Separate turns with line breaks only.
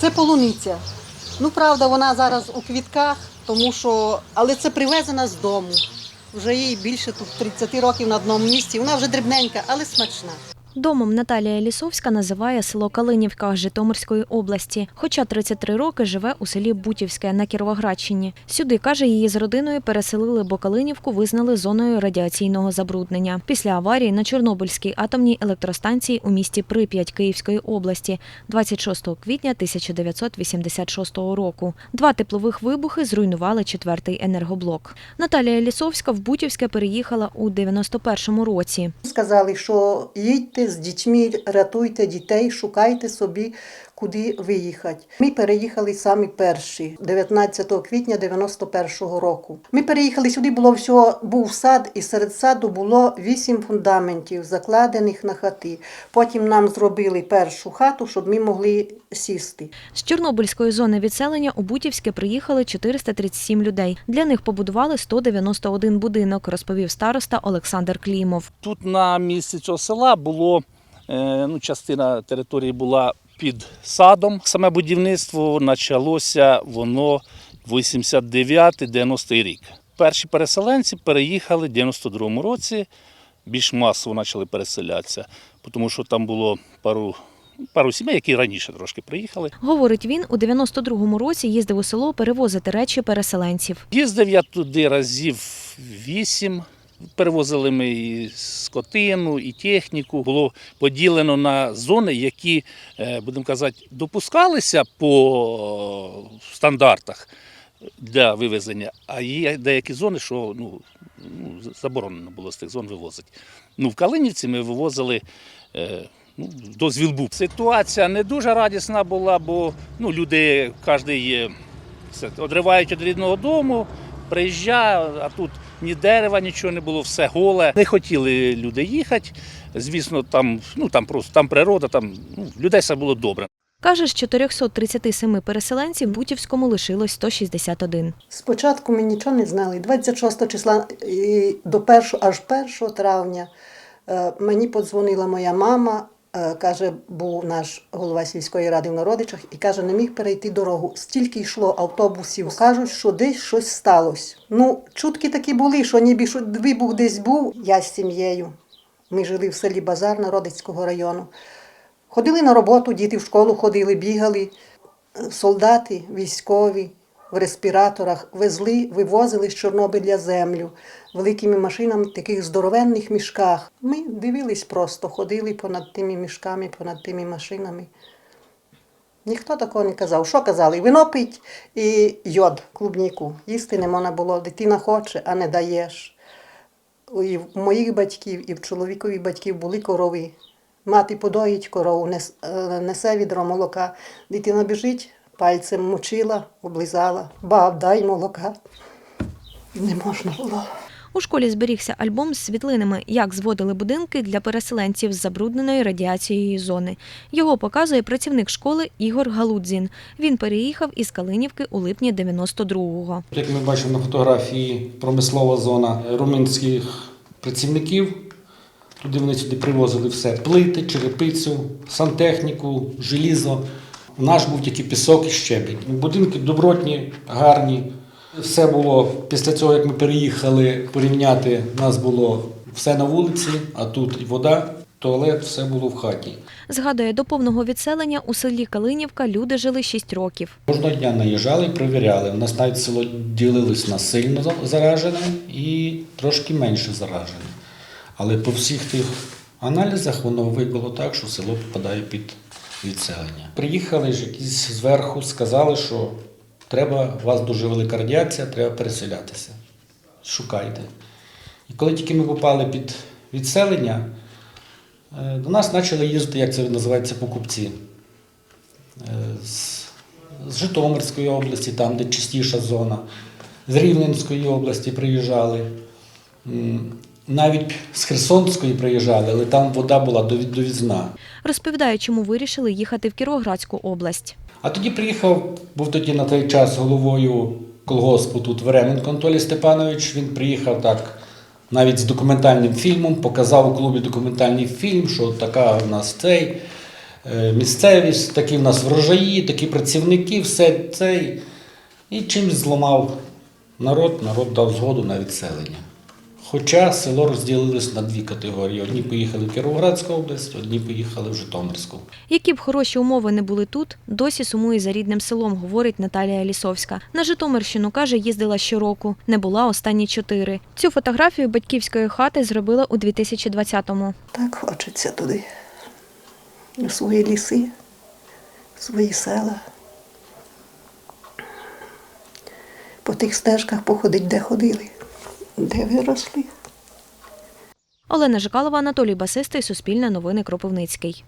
Це полуниця. Ну, правда, вона зараз у квітках, тому що. Але це привезена з дому. Вже їй більше тут 30 років на одному місці. Вона вже дрібненька, але смачна.
Домом Наталія Лісовська називає село Калинівка Житомирської області, хоча 33 роки живе у селі Бутівське на Кіровоградщині. Сюди, каже, її з родиною переселили, бо Калинівку визнали зоною радіаційного забруднення. Після аварії на Чорнобильській атомній електростанції у місті Прип'ять Київської області 26 квітня 1986 року. Два теплових вибухи зруйнували четвертий енергоблок. Наталія Лісовська в Бутівське переїхала у 91-му році.
Сказали, що їдьте з дітьми, рятуйте дітей, шукайте собі, куди виїхати. Ми переїхали самі перші, 19 квітня 91-го року. Ми переїхали сюди, було всього, був сад, і серед саду було вісім фундаментів, закладених на хати. Потім нам зробили першу хату, щоб ми могли сісти.
З Чорнобильської зони відселення у Бутівське приїхали 437 людей. Для них побудували 191 будинок, розповів староста Олександр Клімов.
Тут на місці цього села було е, ну, частина території була під садом. Саме будівництво почалося воно 89-90 рік. Перші переселенці переїхали в 92-му році, більш масово почали переселятися, тому що там було пару, пару сімей, які раніше трошки приїхали.
Говорить він, у 92-му році їздив у село перевозити речі переселенців.
Їздив я туди разів вісім. Перевозили ми і скотину, і техніку. Було поділено на зони, які, е, будемо казати, допускалися по стандартах для вивезення, а є деякі зони, що ну, ну, заборонено було з тих зон вивозити. Ну, в Калинівці ми вивозили. е, Ну, дозвіл був. Ситуація не дуже радісна була, бо ну, люди кожен одривають від рідного дому, приїжджає, а тут ні дерева, нічого не було, все голе. Не хотіли люди їхати. Звісно, там, ну, там просто там природа, там ну, людей все було добре.
Каже, з 437 переселенців Бутівському лишилось 161.
Спочатку ми нічого не знали. 26 числа і до 1, аж 1 травня е, мені подзвонила моя мама. Е, Каже, був наш голова сільської ради в Народичах і каже, не міг перейти дорогу. Стільки йшло автобусів. Кажуть, що десь щось сталося. Ну, чутки такі були, що ніби що вибух десь був. Я з сім'єю. Ми жили в селі Базар Народицького району. Ходили на роботу, діти в школу ходили, бігали. Солдати, військові в респіраторах везли, вивозили з Чорнобиля землю великими машинами в таких здоровенних мішках. Ми дивились просто, ходили понад тими мішками, понад тими машинами. Ніхто такого не казав. Що казали? Вино пить і йод, клубніку. Їсти не можна було. Дитина хоче, а не даєш. І в моїх батьків, і в чоловікові батьків були корови. Мати подоїть корову, е, несе відро молока. Дитина біжить, пальцем мочила, облизала. Баб, дай молока. Не можна було.
У школі зберігся альбом з світлинами, як зводили будинки для переселенців з забрудненої радіацією зони. Його показує працівник школи Ігор Галудзін. Він переїхав із Калинівки у липні 92-го.
Як ми бачимо на фотографії, промислова зона румунських працівників. Туди вони сюди привозили все: плити, черепицю, сантехніку, желізо. У нас був тільки пісок і щебінь. Будинки добротні, гарні. Все було після цього, як ми переїхали порівняти, у нас було все на вулиці, а тут і вода, туалет, все було в хаті.
Згадує, до повного відселення у селі Калинівка люди жили 6 років.
Кожного дня наїжджали і перевіряли. У нас навіть село ділилось на сильно заражене і трошки менше заражене. Але по всіх тих аналізах воно вибило так, що село попадає під відселення. Приїхали ж якісь зверху, сказали, що треба, у вас дуже велика радіація, треба переселятися. Шукайте. І коли тільки ми попали під відселення, е, до нас почали їздити, як це називається, покупці. Е, з, з Житомирської області, там, де чистіша зона, з Рівненської області приїжджали. Навіть з Херсонської приїжджали, але там вода була довізна.
Розповідає, чому вирішили їхати в Кіровоградську область.
А тоді приїхав, був тоді на той час головою колгоспу тут Веременко Анатолій Степанович. Він приїхав так навіть з документальним фільмом, показав у клубі документальний фільм, що така в нас цей. е, місцевість, такі в нас врожаї, такі працівники, все це. І чимось зламав народ, народ дав згоду на відселення. Хоча село розділилось на дві категорії: одні поїхали в Кіровоградську область, одні поїхали в Житомирську.
Які б хороші умови не були тут, досі сумує за рідним селом, говорить Наталія Лісовська. На Житомирщину, каже, їздила щороку. Не була останні чотири. Цю фотографію батьківської хати зробила у 2020-му.
Так хочеться туди. У свої ліси, свої села. По тих стежках походить, де ходили, де виросли.
Олена Жикалова, Анатолій Басистий, Суспільне новини Кропивницький.